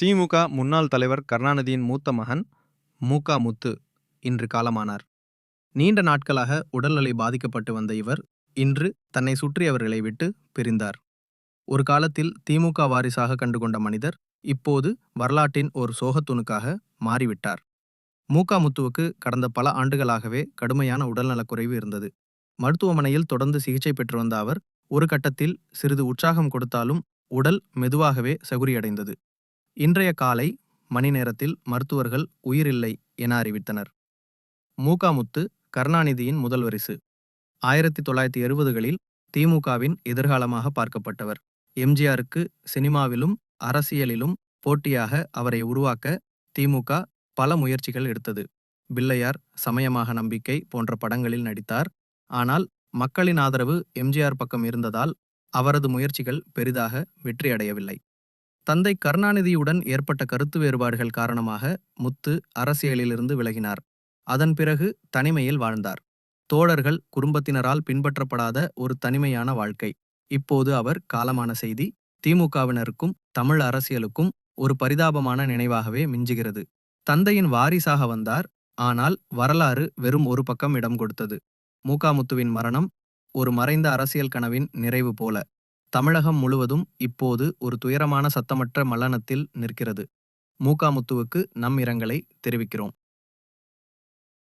திமுக முன்னாள் தலைவர் கருணாநிதியின் மூத்த மகன் மூகா முத்து இன்று காலமானார். நீண்ட நாட்களாக உடல்நிலை பாதிக்கப்பட்டு வந்த இவர் இன்று தன்னை சுற்றியவர்களை விட்டு பிரிந்தார். ஒரு காலத்தில் திமுக வாரிசாக கண்டுகொண்ட மனிதர் இப்போது வரலாற்றின் ஒரு சோகத்துணுக்காக மாறிவிட்டார். மூகா முத்துவுக்கு கடந்த பல ஆண்டுகளாகவே கடுமையான உடல்நலக்குறைவு இருந்தது. மருத்துவமனையில் தொடர்ந்து சிகிச்சை பெற்று வந்த அவர் ஒரு கட்டத்தில் சிறிது உற்சாகம் கொடுத்தாலும் உடல் மெதுவாகவே சகுரியடைந்தது. இன்றைய காலை மணி நேரத்தில் மருத்துவர்கள் உயிரில்லை என அறிவித்தனர். மூகாமுத்து கருணாநிதியின் முதல் வரிசு. ஆயிரத்தி தொள்ளாயிரத்தி எழுபதுகளில் திமுகவின் எதிர்காலமாக பார்க்கப்பட்டவர். எம்ஜிஆருக்கு சினிமாவிலும் அரசியலிலும் போட்டியாக அவரை உருவாக்க திமுக பல முயற்சிகள் எடுத்தது. பிள்ளையார் சமயமாக நம்பிக்கை போன்ற படங்களில் நடித்தார். ஆனால் மக்களின் ஆதரவு எம்ஜிஆர் பக்கம் இருந்ததால் அவரது முயற்சிகள் பெரிதாக வெற்றியடையவில்லை. தந்தை கருணாநிதியுடன் ஏற்பட்ட கருத்து வேறுபாடுகள் காரணமாக முத்து அரசியலிலிருந்து விலகினார். அதன் பிறகு தனிமையில் வாழ்ந்தார். தோழர்கள் குடும்பத்தினரால் பின்பற்றப்படாத ஒரு தனிமையான வாழ்க்கை. இப்போது அவர் காலமான செய்தி திமுகவினருக்கும் தமிழ் அரசியலுக்கும் ஒரு பரிதாபமான நினைவாகவே மிஞ்சுகிறது. தந்தையின் வாரிசாக வந்தார் ஆனால் வரலாறு வெறும் ஒரு பக்கம் இடம் கொடுத்தது. மூகாமுத்துவின் மரணம் ஒரு மறைந்த அரசியல் கனவின் நிறைவு போல. தமிழகம் முழுவதும் இப்போது ஒரு துயரமான சத்தமற்ற மலனத்தில் நிற்கிறது. மூகாமுத்துவுக்கு நம் இரங்கலை தெரிவிக்கிறோம்.